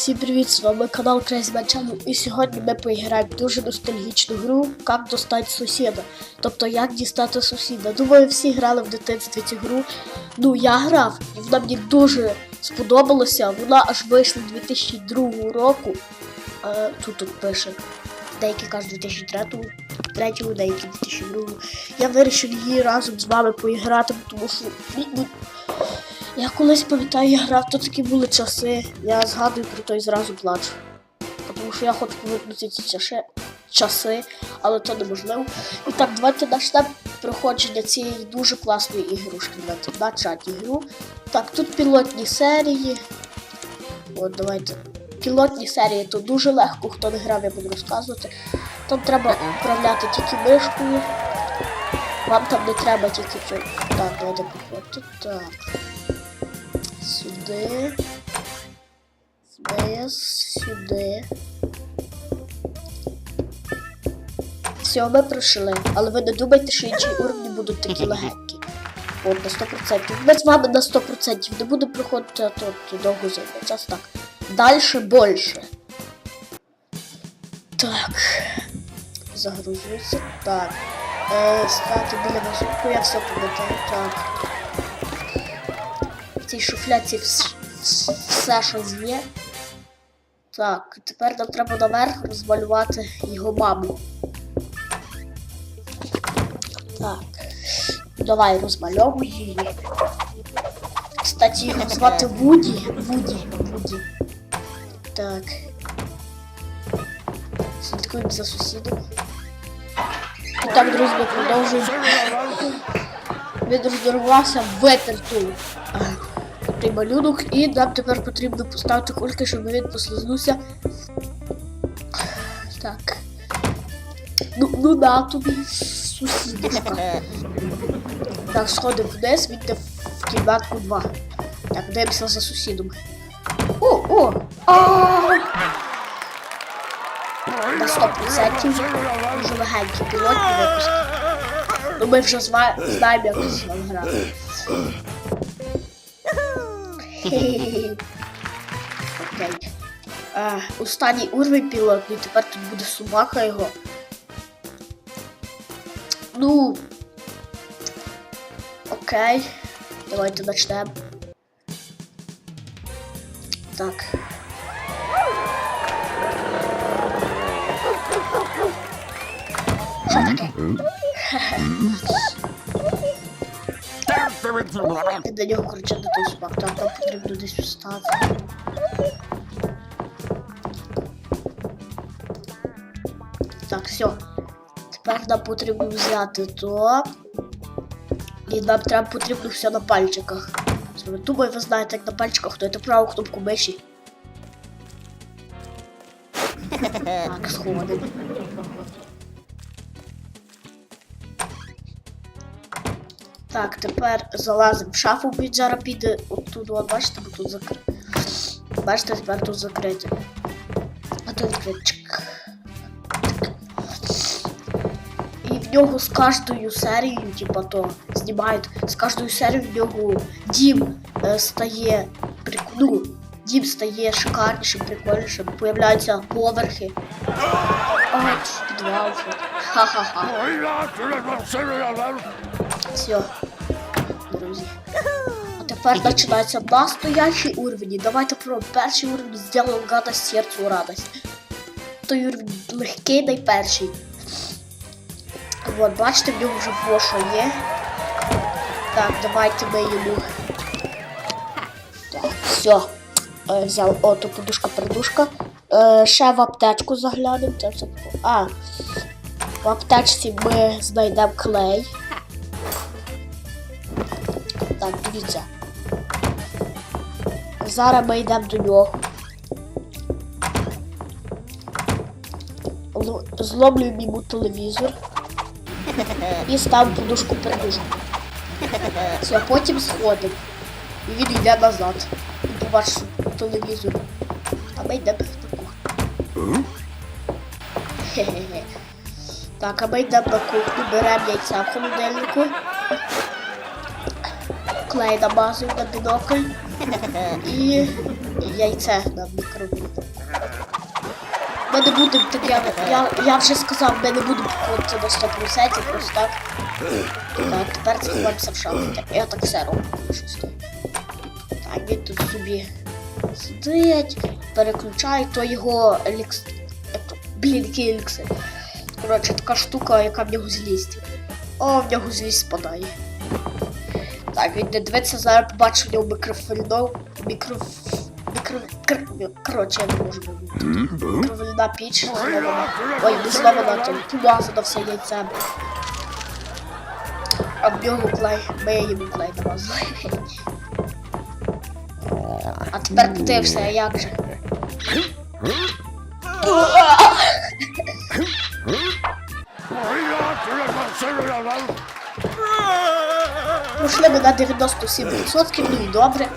Всім привіт, з вами канал Crazy Man і сьогодні ми поіграємо дуже ностальгічну гру Як достати сусіда. Тобто як дістати сусіда. Думаю, всі грали в дитинстві цю гру. Ну, я грав, і вона мені дуже сподобалася. Вона аж вийшла 2002 року. Е, тут тут пише. Деякі кажуть 2003, третього, деякі 2002. Я вирішив її разом з вами поіграти, тому що ну, я колись пам'ятаю, я грав, то такі були часи. Я згадую про то і зразу плачу. Тому що я хочу повернути ці часи, але то неможливо. І так, давайте почнемо проходження цієї дуже класної ігрушки на, на чаті гру. Так, тут пілотні серії. От, давайте. Пілотні серії то дуже легко, хто не грав, я буду розказувати. Там треба управляти тільки мишкою. Вам там не треба тільки цю. Так, давайте проходити. Так. Сюди. Вниз, сюди. Все, ми пройшли. Але ви не думайте, що інші уровні будуть такі легенькі. От, на 100%. Ми з вами на 100% не будемо проходити, а то, довго займе. Час так. Дальше більше. Так. Загрузується. Так. Е, стати біля мазурку, я все пам'ятаю. Так. В цій шуфляці вс- вс- все, що є. Так, тепер нам треба наверх розмалювати його маму. Так. Давай розмальовуй її. Кстати, його звати Вуді. Вуді. Вуді. Так. Слідкуємо за сусідом. І так, друзі, продовжуємо. Він роздарувався витерту той малюнок, і нам тепер потрібно поставити кульки, щоб він послизнувся. Так. Ну, ну на тобі сусідочка. Так, сходимо вниз, він йде в кімнатку 2. Так, дивимося за сусідом. О, о! На 100% дуже легенький пілотний випуск. Ну ми вже зва- знаємо, як ним грати. А, останній уровень пілотний, тепер тут буде собака його. Ну. Окей. Давайте почнемо. Так. Що таке? Ти до нього кричав до той там, там потрібно десь встати. Так, все. Тепер нам потрібно взяти то. І нам треба потрібно все на пальчиках. Думаю, ви знаєте, як на пальчиках, то це праву кнопку миші. Так, сходимо. Так, тепер залазимо в шафу, він зараз піде оттуда, от бачите, бо тут закрито. Бачите, тепер тут закрито. А тут відкрито. Чик. І в нього з кожною серією, типа то знімають, з кожною серією в нього дім е, стає ну, дім стає шикарнішим, прикольнішим, появляються поверхи. Ха-ха-ха. Все, друзі. А тепер починається настоящий уровень. Давайте про перший уровень зробимо гада серцю радость. Той уровень легкий найперший. От, бачите, в нього вже воша є. Так, давайте ми йому. Так, все. Взяв ото подушка-придушка. Е, ще в аптечку заглянемо. А, в аптечці ми знайдемо клей. Дивіться. Зараз ми йдемо до нього. Л- йому телевізор. І ставимо подушку передушку. Все, потім сходимо. І він йде назад. І побачить телевізор. А ми йдемо на кухню. Хе-хе-хе. Так, а ми йдемо на кухню, беремо яйця в холодильнику. Клей намазуємо на бінокль. І яйце на мікроволновці. Ми не будемо таке. Я, я вже сказав, ми не будемо проходити на 100%, просто так. Так, тепер сховаємося в шафу. Так, я так все роблю. Щось так. Так, він тут собі сидить, переключає, то його елікс... як то? Блін, який еліксир. Коротше, така штука, яка в нього злість. О, в нього злість спадає. Так, він не дивиться, зараз побачив в нього мікрофільно. Мікро... Мікро... кр- Коротше, я не можу говорити. Мікровольна піч зломана. Ой, не зломана, то помазана все яйцем. А в нього клей. Ми йому клей намазали. А тепер ти все, як же? Пройшли ми на 97%, ну і добре.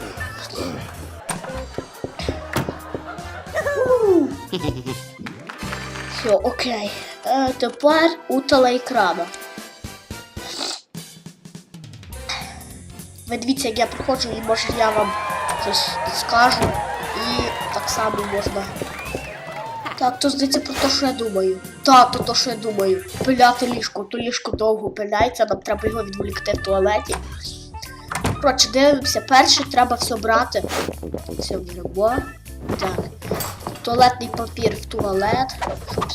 Все, окей. Е, тепер утала екрана. Ви дивіться, як я проходжу, і може я вам щось скажу. І так само можна. Так, то здається про те, що я думаю. Так, то те, що я думаю. Пиляти ліжко, то ліжко довго пиляється, нам треба його відволікти в туалеті. Коротше, дивимося, перше треба все брати. Все беремо. Так. Туалетний папір в туалет. Щоб,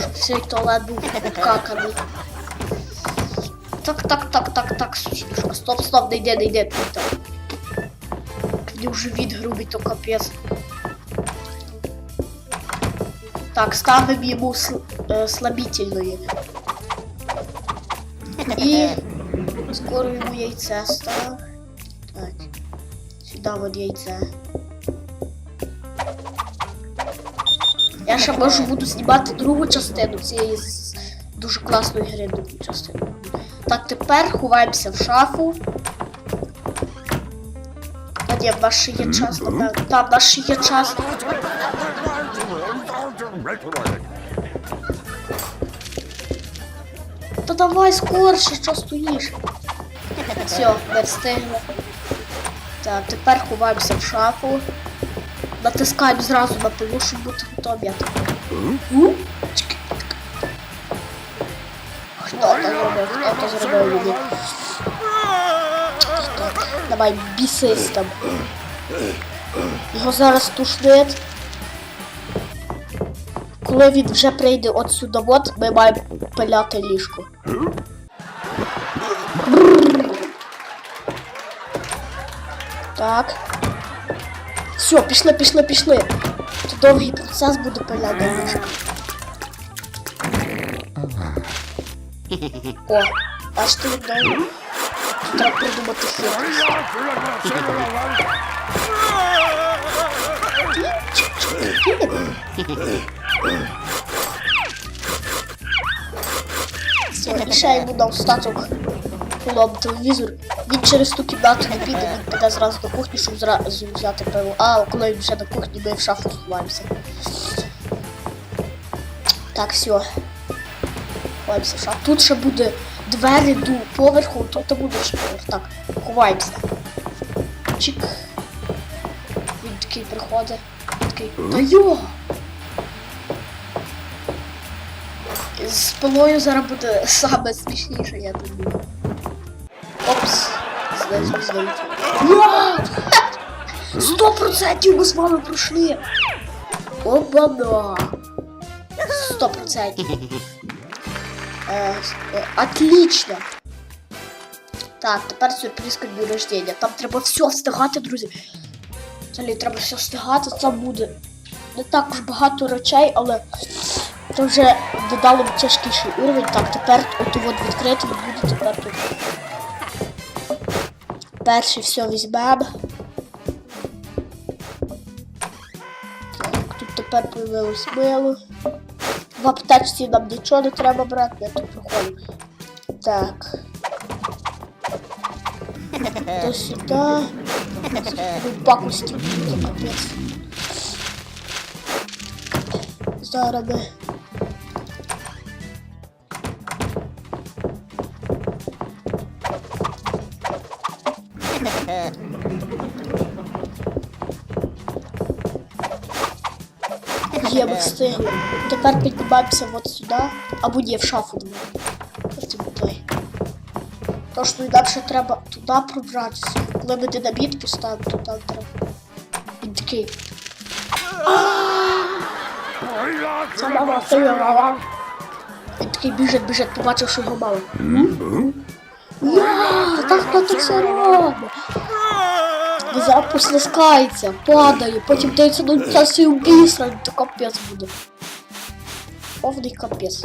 щоб цей туалет був обкаканий. Так, так, так, так, так. Стоп, стоп, не йде, не так. Мені вже від грубий, то капець. Так, ставимо йому сл е, слабительної. І скоро йому яйце став. Так. Сюди от яйце. Я ще можу буду знімати другу частину цієї дуже класної гри другу частину. Так, тепер ховаємося в шафу. А ні, в є час, напевно. Там в нас ще є час. Та давай скорше, що стоїш. Все, не встигли. Так, тепер ховаємося в шафу. Натискаємо зразу на пилу, щоб бути готові. Хто то зробив? Хто то зробив мені? Давай, бісись там. Його зараз тушнить. Коли він вже прийде от сюди, от, ми маємо пиляти ліжко. Так. Все, пішли, пішли, пішли. Це довгий процес буде пиляти ліжко. О, бачите, довго. Треба придумати хитрість. Ще йому дав статок хлоп телевізор. Він через ту кімнату не піде, він піде зразу до кухні, щоб зразу взяти пиво. А коли він вже на кухні, ми в шафу сховаємося. Так, все. Ховаємося в шафу. Тут ще буде двері до поверху, тут буде ще поверх. Так, ховаємося. Чик. Він такий приходить. Такий. Та йо! З пилою зараз буде саме смішніше, я думаю. Опс. Знайшов звонити. Сто процентів ми з вами пройшли. Оба-на. Сто процентів. Е, е, Отлично. Так, тепер сюрприз дню рождения. Там треба все встигати, друзі. Взагалі треба все встигати, це буде не також багато речей, але це вже додало в тяжкіший уровень. Так, тепер от от відкрити буде тепер тут. Перший все візьмемо. Тут тепер появилось мило. В аптечці нам нічого не треба брати, я тут проходимо. Так. То сюди. Пакості. Зараз. Встигли. Тепер піднімаємося от сюди, або ні, в шафу той. Тож ну інакше треба туди пробратися. Коли ми динаміт поставимо, то там треба. Він такий. Це мама, це мама. Він такий біжить, біжить, побачив, що його мало. Я, так хто так це робить? І зараз послискається, падає, потім дається на часі убійства, то капець буде. Повний капець.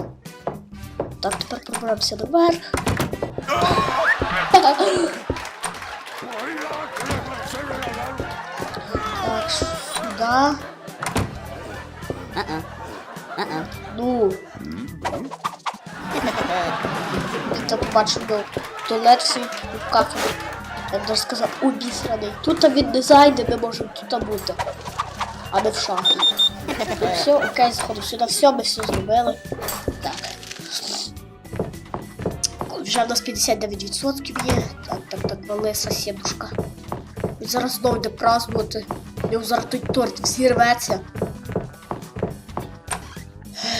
Так, тепер проберемося наверх. Так, сюди. Ну. Це побачив до туалет всі в кафедрі. Я б даже сказав, обісраний. Тут він не зайде, ми можемо тут бути. А не в шахті. Ну все, окей, сходу сюди. Все, ми все зробили. Так. Вже в нас 59% є. Так, так, так, вали сусідушка. Він зараз знову йде празднувати. У нього зараз той торт взірветься.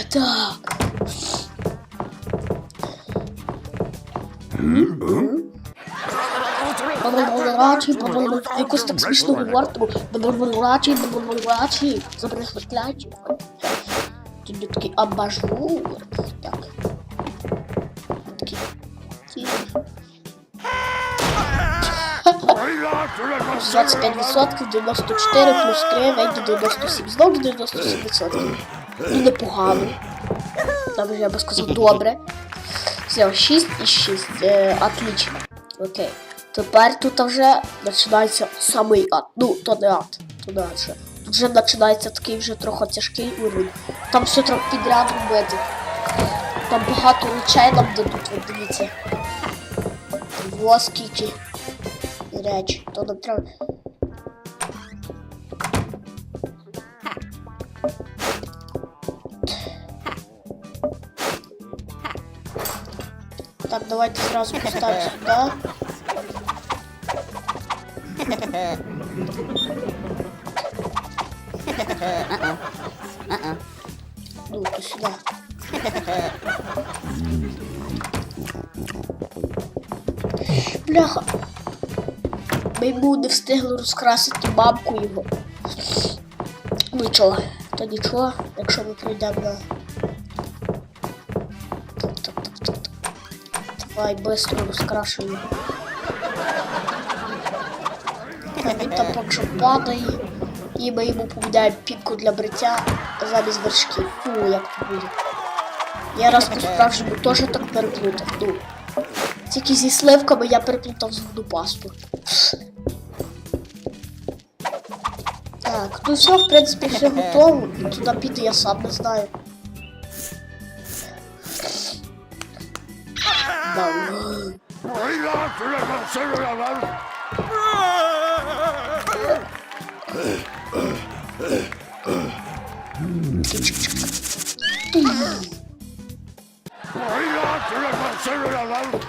Так. Бабалбалачі, бабалбалачі, якось так смішно говоримо. Бабалбалачі, бабалбалачі, забери хватлячі. Тут є такий абажур. Так. Такий. Ті. 25%, 94 плюс 3, вийде 97. Знову 97%. Ну, непогано. Добре, я би сказав, добре. Все, 6 і 6. Е, отлично. Окей. Тепер тут вже починається самий ад. Ну, то не ад. То не ад вже. Тут вже починається такий вже трохи тяжкий уровень. Там все треба підряд робити. Там багато речей нам дадуть, от дивіться. Во скільки речі. То нам треба. Так, давайте сразу поставим сюда. Ну, то сюда. Бляха. Ми йому не встигли розкрасити мамку його. Нічого, то нічого, якщо ми пройдемо на. Так, так, так, так. Давай быстро розкрашуємо. А він там поки що падає. І ми йому поміняємо для бриття замість вершків. Фу, як це буде. Я раз по-справжньому теж так переплутав. Ну. Тільки зі сливками я переплутав зубну пасту. Так, ну все, в принципі, все готово. Туди піти я сам не знаю. Да.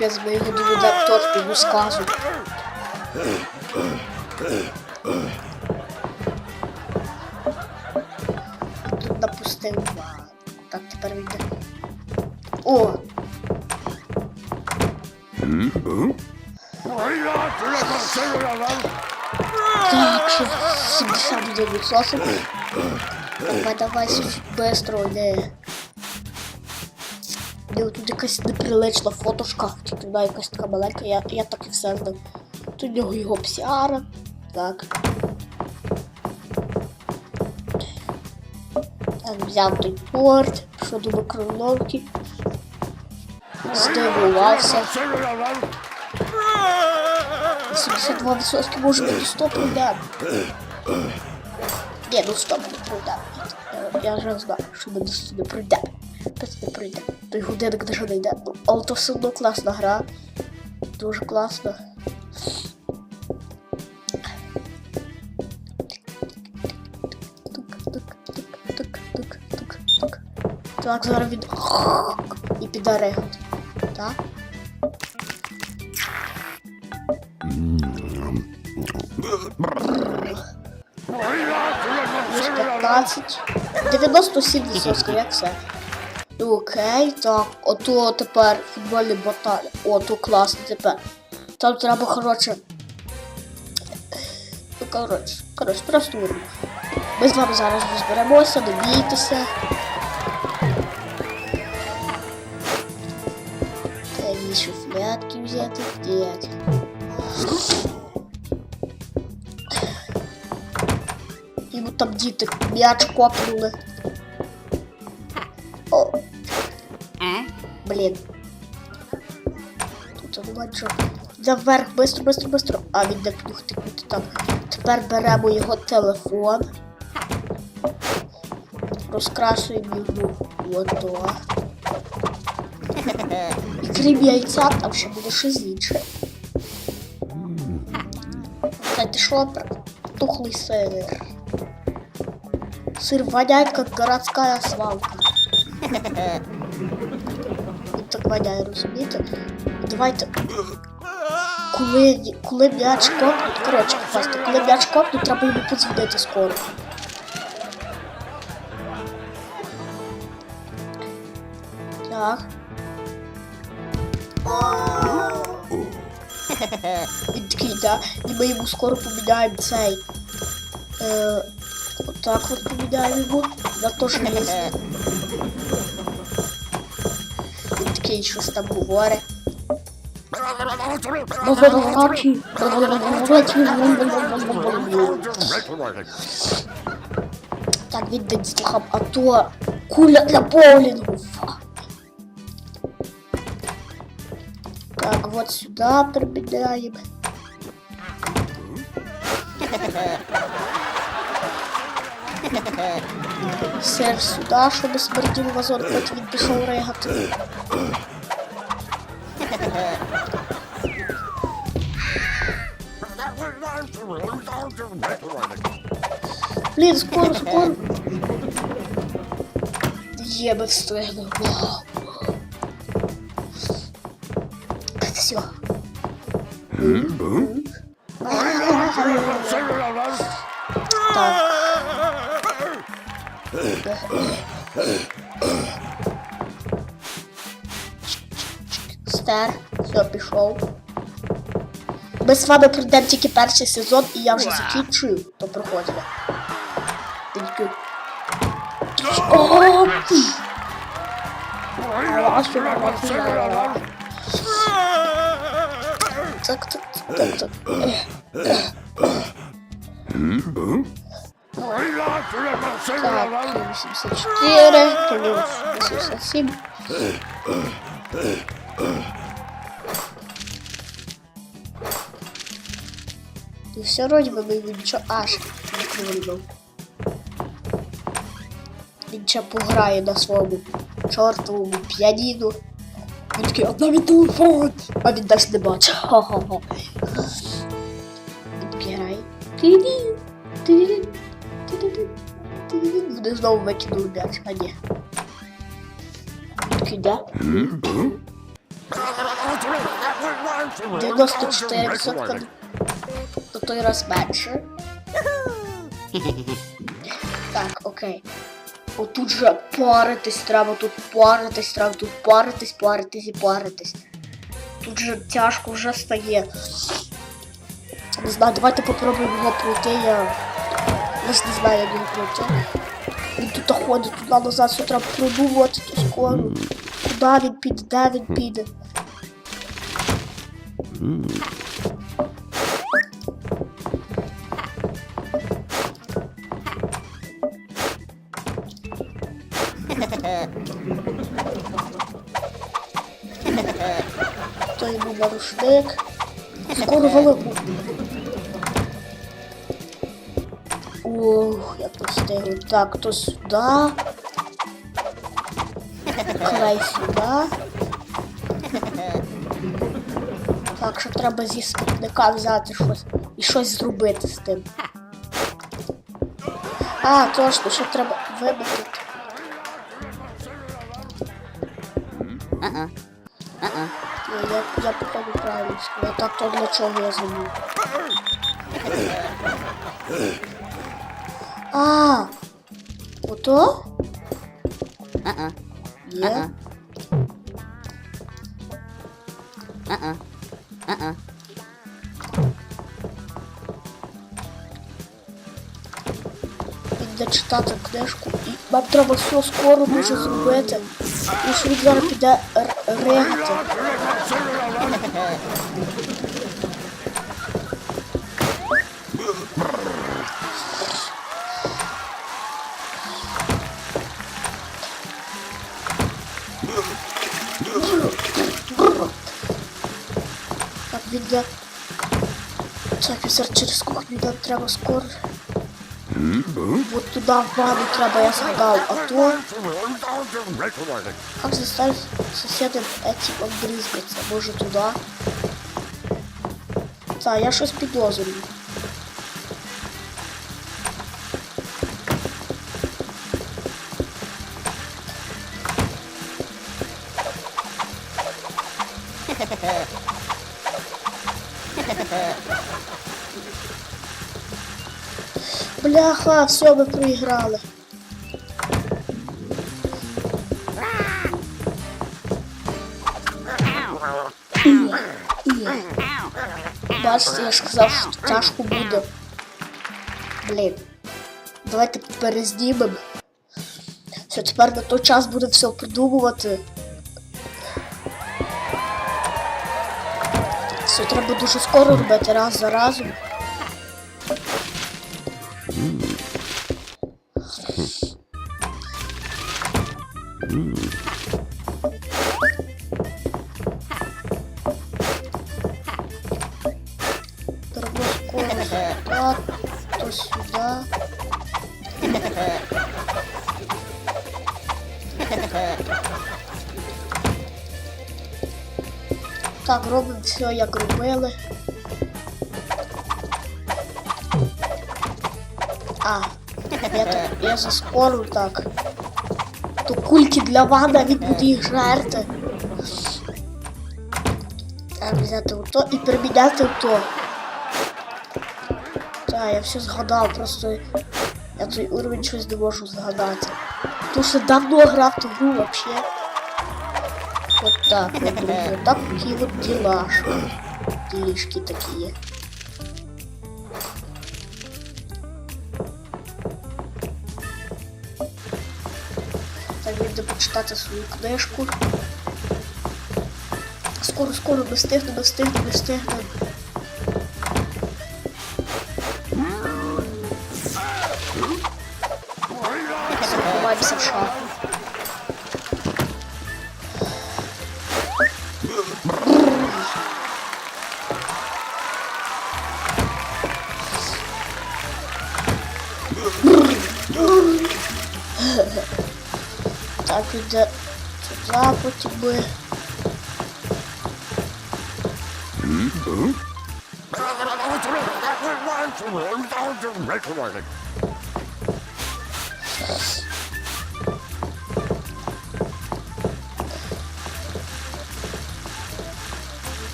Капець, ми його доведемо торт йому сказу. Тут допустив. Так, тепер вийде. О! Так, що 71%. Давай, давай, быстро, йди. Де тут якась неприлична фотошка, чи туди якась така маленька, я, я так і все знав. Тут нього його псіара. Так. Так, взяв той порт, пішов до микроволновки. Здивувався. 72% може бути 100 пройдемо. Ні, ну 100 не пройдемо. Я вже знаю, що до 100 не пройдемо. Без не пройде. Той годинник даже не йде. Ну, але то все одно класна гра. Дуже класна. Так, зараз він і піде регот. 112. ДТБ 170, як все. Окей, так. Ото тепер футбольний баталь. Ото класно тепер. Там треба, коротше. Ну, коротше, коротше, просто виримо. Ми з вами зараз розберемося, не. Та її шуфлятки взяти, діяти. Там діти м'яч копнули. О. Блін. Тут. Йдемо вверх, бистро, бистро, бистро. А він не плюх тикнути там. Тепер беремо його телефон. Розкрашуємо йому ото. І крім яйця, там ще буде щось інше. Знаєте що? Тухлий сир. Сыр воняет, как городская свалка. Так воняє, розумієте? Давайте. Коли, коли м'яч копнуть, коротше, просто, коли м'яч копнуть, треба йому подзвонити скоро. Так. Він такий, да? І ми йому скоро поміняємо цей. Е, отак от поміняємо йому на то, що є. Він такий щось там говорить. Так, він день слухав, а то куля для боулінгу. Так, вот сюда пробегаем. Сер сюда, чтобы смердил вазон, хоть він пішов ригати. Блін, скоро, скоро. Є, ми встигли. Вау. Все. Так. Стер, все, пішов. Ми з вами пройдемо тільки перший сезон, і я вже закінчую то. Тільки. О! Так, так, так, так. Так, 84, плюс 87. І все вроді би ми нічого аж вирвав. Він ще пограє на своєму чортовому піаніно. Він такий, одна мій телефон, а він навіть не бачить. Ха-ха-ха. Він такий грає. Ти-ді. Вони знову викинули м'яч, а ні. Він такий, да? 94% то той раз менше. Так, окей. Отут же паритись треба, тут паритись треба, тут паритись, паритись і паритись. Тут же тяжко вже стає. Не знаю, давайте попробуємо його пройти, я я ж не знаю, як його пройти. Він тут ходить туди назад, все треба продумувати ту скору. Куди він піде, де він піде. То йому на рушник. Скоро велику. Ох, я постигну. Так, то сюди. Клей сюди. Так, що треба зі смітника взяти щось і щось зробити з тим. А, точно, що треба вибити. Ні, я, я походу правильно сказав. Так, то для чого я забув. А! Ото? Uh-uh. Є. Uh-uh. Uh-uh. Uh-uh. Піде читати книжку. І нам треба все скоро дуже зробити. І зараз піде р- ригати. Так, він йде. Так, і зараз через кухню нам треба скоро. Вот туда в ванну треба, я згадав, а то как заставить соседа этим обрызгаться? Може туда? Так, я щось підозрюю. Бляха, все, ми проіграли. Бачите, я ж сказав, що тяжко буде. Блін. Давайте перезнімемо. Все, тепер на той час буде все придумувати. Все треба дуже скоро робити раз за разом. Треба скоро то сюди. Так, робимо все, як робили. А, я, я заскору так. То кульки для вана, він буде їх жерти. Так, взяти ото і переміняти ото. Так, я все згадав, просто я той уровень щось не можу згадати. Тому що давно грав ту гру вообще. Вот так вот, друзья. Такие вот дела. Делишки такие. Так, надо почитати свою книжку. Скоро, скоро, без тихну, без тихну, в шапку. а тут за запахи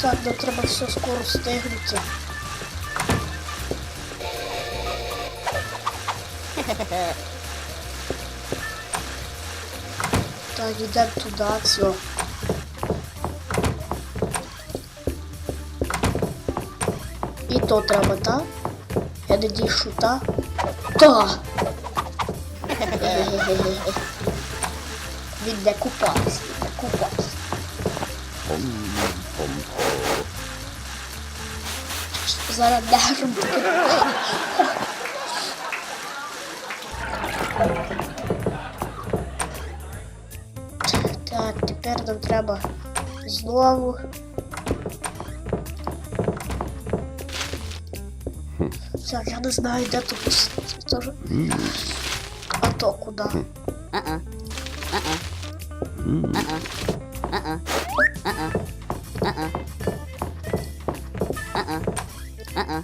Так, да треба все скоро встигнути. Хе-хе-хе. Saygıda tudaç yok. E to treba é de chutar. Tá. Vida é culpados. Vida culpados. Зараз даром. Нам треба знову. Так, я не знаю, де тут це теж. А то куди? Uh-uh. Uh-uh. Uh-uh. Uh-uh. Uh-uh. Uh-uh. Uh-uh. Uh-uh. Uh-uh.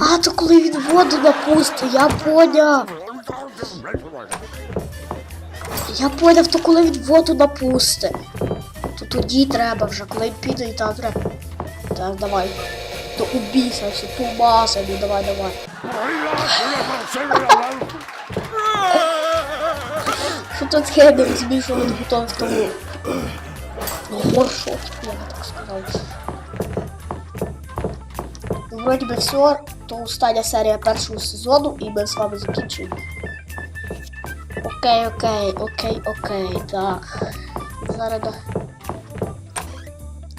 А, то коли він воду напустить, я поняв. Я поняв, то коли він воду напустить. То тоді треба вже, коли піде і там треба. Так, давай. То убійся, все, тумаса, ну давай, давай. Що тут не розумію, він готовий в тому. Горшок, я би так сказав. Ну, Вроді би все, то остання серія першого сезону, і ми з вами закінчуємо. Окей, окей, окей, окей, так. Зараз да.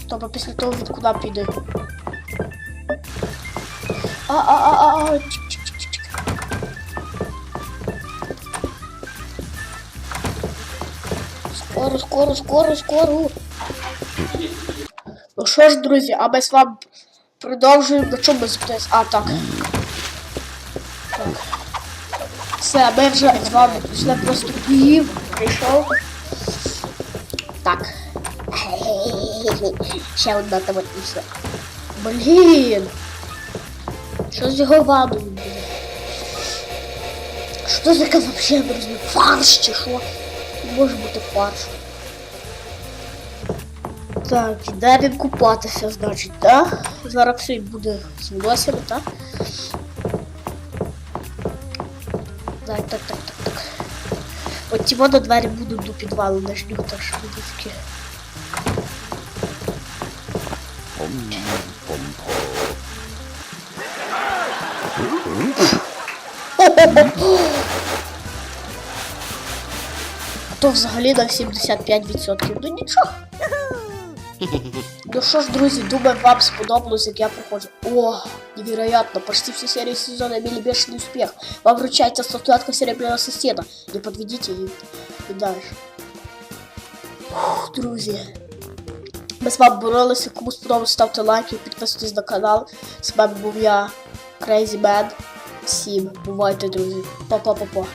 Тобто після того від куди піде. А, а, а, а, а, чик, чик, чик, чик, чик. Скоро, скоро, скоро, скоро. Ну що ж, друзі, а ми з вами продовжуємо. На чому ми зупинились? А. Так. Все, ми вже з вами пішли просто Київ. Прийшов. Так. Ще одна все. Блін. Що з його ваною буде? Що таке вообще не розумію? Фарш чи що? Може бути фарш. Так, де він купатися, значить, так? Зараз все буде з волоссями, так? Так, так, так, так, так. От ті вода двері будуть до підвалу нижнього, так що буде. А то взагалі на 75%. Ну нічого. Ну що ж, друзі, думаю, вам сподобалось, як я проходжу. О, невероятно, почти все серии сезона имели бешеный успех. Вам вручается статуэтка серебряного соседа. Не подведите и, и дальше. Фух, друзі. Ми з вами боролися. Кому сподобалось, ставте лайки, підписуйтесь на канал. З вами був я, Crazy Man. Всім бувайте, друзі. Па-па-па-па.